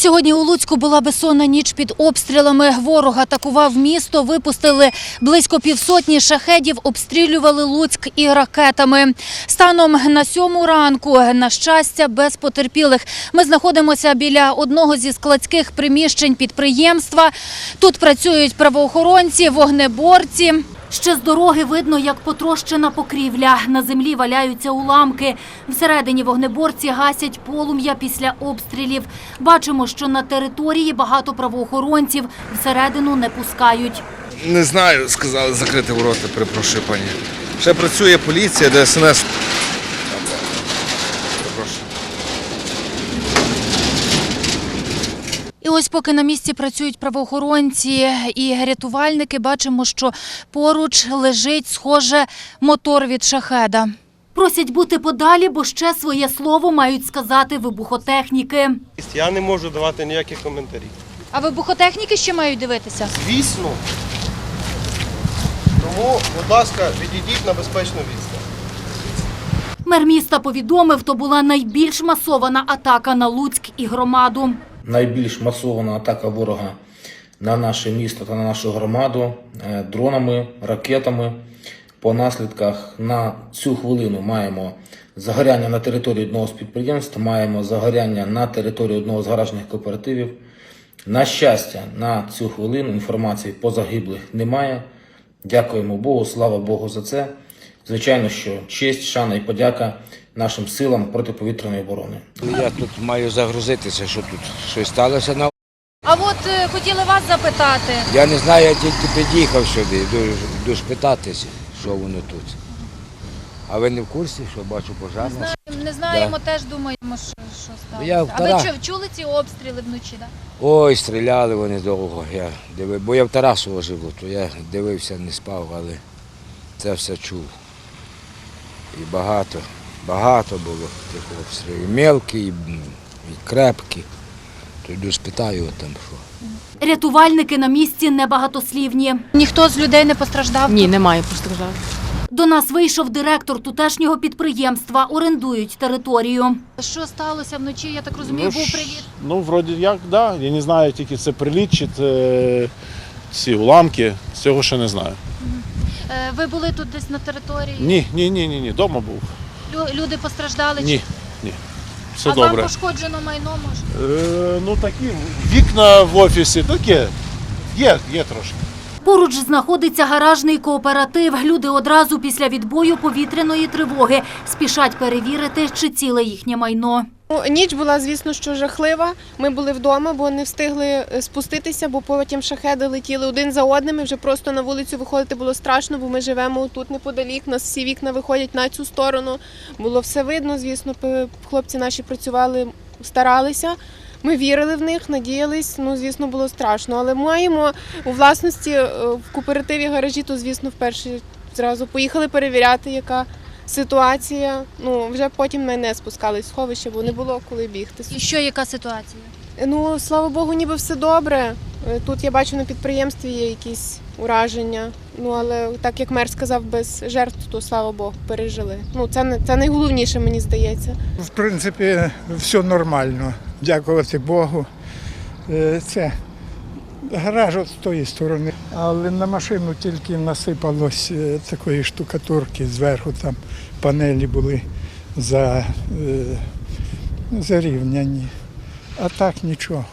Сьогодні у Луцьку була безсонна ніч під обстрілами. Ворог атакував місто, випустили близько півсотні шахедів, обстрілювали Луцьк і ракетами. Станом на сьому ранку, на щастя, без потерпілих. Ми знаходимося біля одного зі складських приміщень підприємства. Тут працюють правоохоронці, вогнеборці. Ще з дороги видно, як потрощена покрівля. На землі валяються уламки. Всередині вогнеборці гасять полум'я після обстрілів. Бачимо, що на території багато правоохоронців всередину не пускають. Не знаю, сказали закрити ворота, перепрошую пані. Ще працює поліція, ДСНС. Перепрошую. І ось поки на місці працюють правоохоронці і рятувальники, бачимо, що поруч лежить, схоже, мотор від шахеда. Просять бути подалі, бо ще своє слово мають сказати вибухотехніки. Я не можу давати ніяких коментарів. А вибухотехніки ще мають дивитися? Звісно. Тому, будь ласка, відійдіть на безпечну відстань. Мер міста повідомив, то була найбільш масована атака на Луцьк і громаду. Найбільш масована атака ворога на наше місто та на нашу громаду е, дронами, ракетами. По наслідках на цю хвилину маємо загоряння на території одного з підприємств, маємо загоряння на території одного з гаражних кооперативів. На щастя, на цю хвилину інформації по загиблих немає. Дякуємо Богу, слава Богу за це. Звичайно, що честь, шана і подяка нашим силам протиповітряної оборони. Я тут маю загрузитися, що тут щось сталося. На... А от е, хотіли вас запитати. Я не знаю, я тільки під'їхав сюди, йду, йду ж питатися, що воно тут. А ви не в курсі, що бачу пожежна? Не знаємо, теж думаємо, що, що сталося. Я а ви чу- чули ці обстріли вночі? Да? Ой, стріляли вони довго. Я дивив, бо я в Тарасово живу, то я дивився, не спав, але це все чув. І багато, багато було тих обстрілів. Мелкі, і, м, і крепкі. То йду спитаю там що. Рятувальники на місці небагатослівні. Ніхто з людей не постраждав? Ні, немає постраждалих. До нас вийшов директор тутешнього підприємства. Орендують територію. Що сталося вночі? Я так розумію, Ну, був приліт. Ну, вроді як, да. Я не знаю, тільки це приліт чи це ці уламки. Цього ще не знаю. Е, Ви були тут десь на території? Ні, ні, ні, ні, ні. Дома був. Лю- Люди постраждали? Ні, ні. Все а добре. вам пошкоджено майно може? Е, ну такі вікна в офісі, таке. Є, є трошки. Поруч знаходиться гаражний кооператив. Люди одразу після відбою повітряної тривоги спішать перевірити, чи ціле їхнє майно. Ну, Ніч була, звісно, що жахлива. Ми були вдома, бо не встигли е, спуститися, бо потім шахеди летіли один за одним. і Вже просто на вулицю виходити було страшно, бо ми живемо тут неподалік. Нас всі вікна виходять на цю сторону. Було все видно. Звісно, хлопці наші працювали, старалися. Ми вірили в них, надіялись. Ну, звісно, було страшно. Але маємо у власності е, в кооперативі гаражі, то звісно, вперше зразу поїхали перевіряти, яка ситуація. Ну вже потім ми не спускались в сховище, бо не було коли бігти. І що, яка ситуація? Ну слава Богу, ніби все добре. Е, Тут я бачу на підприємстві є якісь ураження. Ну але так як мер сказав, без жертв, то слава Богу, пережили. Ну це не це найголовніше, мені здається. В принципі, все нормально. Дякувати Богу. Е, Це гараж от з тої сторони. Але на машину тільки насипалось е, такої штукатурки зверху, там панелі були за, е, зарівняні. А так нічого.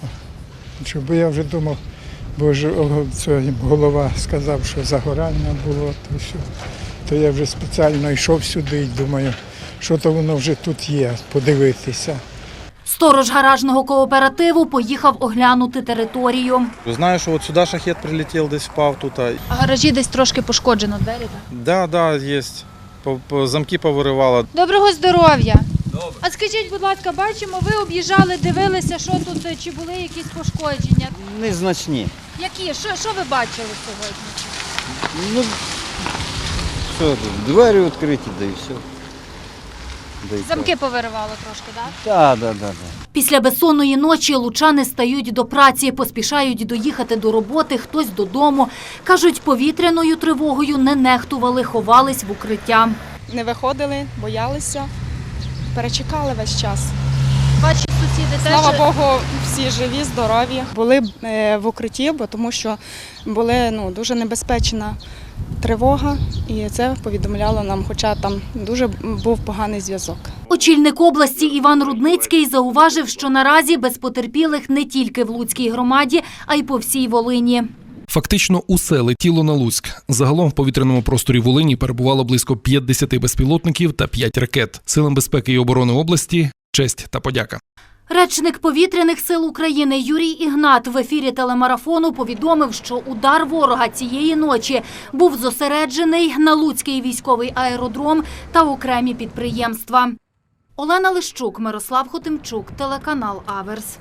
Бо я вже думав, бо ж голова сказав, що загорання було, то все. То я вже спеціально йшов сюди і думаю, що то воно вже тут є, подивитися. Сторож гаражного кооперативу поїхав оглянути територію. Знаю, що от сюди шахет прилетів, десь впав тут. а- гаражі десь трошки пошкоджено двері. Так? Да, да, є. Замки повиривало. Доброго здоров'я. А скажіть, будь ласка, бачимо, ви об'їжджали, дивилися, що тут, е, чи були якісь пошкодження? Незначні. Які? Що, що ви бачили сьогодні? Ну, що двері відкриті, да і все. Замки повиривало трошки, так? Так, так, так. Після безсонної ночі лучани стають до праці, поспішають доїхати до роботи, хтось додому. Кажуть, повітряною тривогою не нехтували, ховались в укриття. Не виходили, боялися, перечекали весь час. Сусіди Слава Богу, всі живі, здорові. Були е, в укритті, бо тому що були ну, дуже небезпечна тривога, і це повідомляло нам, хоча там дуже був поганий зв'язок. Очільник області Іван Рудницький зауважив, що наразі без потерпілих не тільки в Луцькій громаді, а й по всій Волині. Фактично усе летіло на Луцьк. Загалом в повітряному просторі Волині перебувало близько 50 безпілотників та 5 ракет. Силам безпеки і оборони області честь та подяка. Речник повітряних сил України Юрій Ігнат в ефірі телемарафону повідомив, що удар ворога цієї ночі був зосереджений на Луцький військовий аеродром та окремі підприємства. Олена Лищук, Мирослав Хотимчук, телеканал Аверс.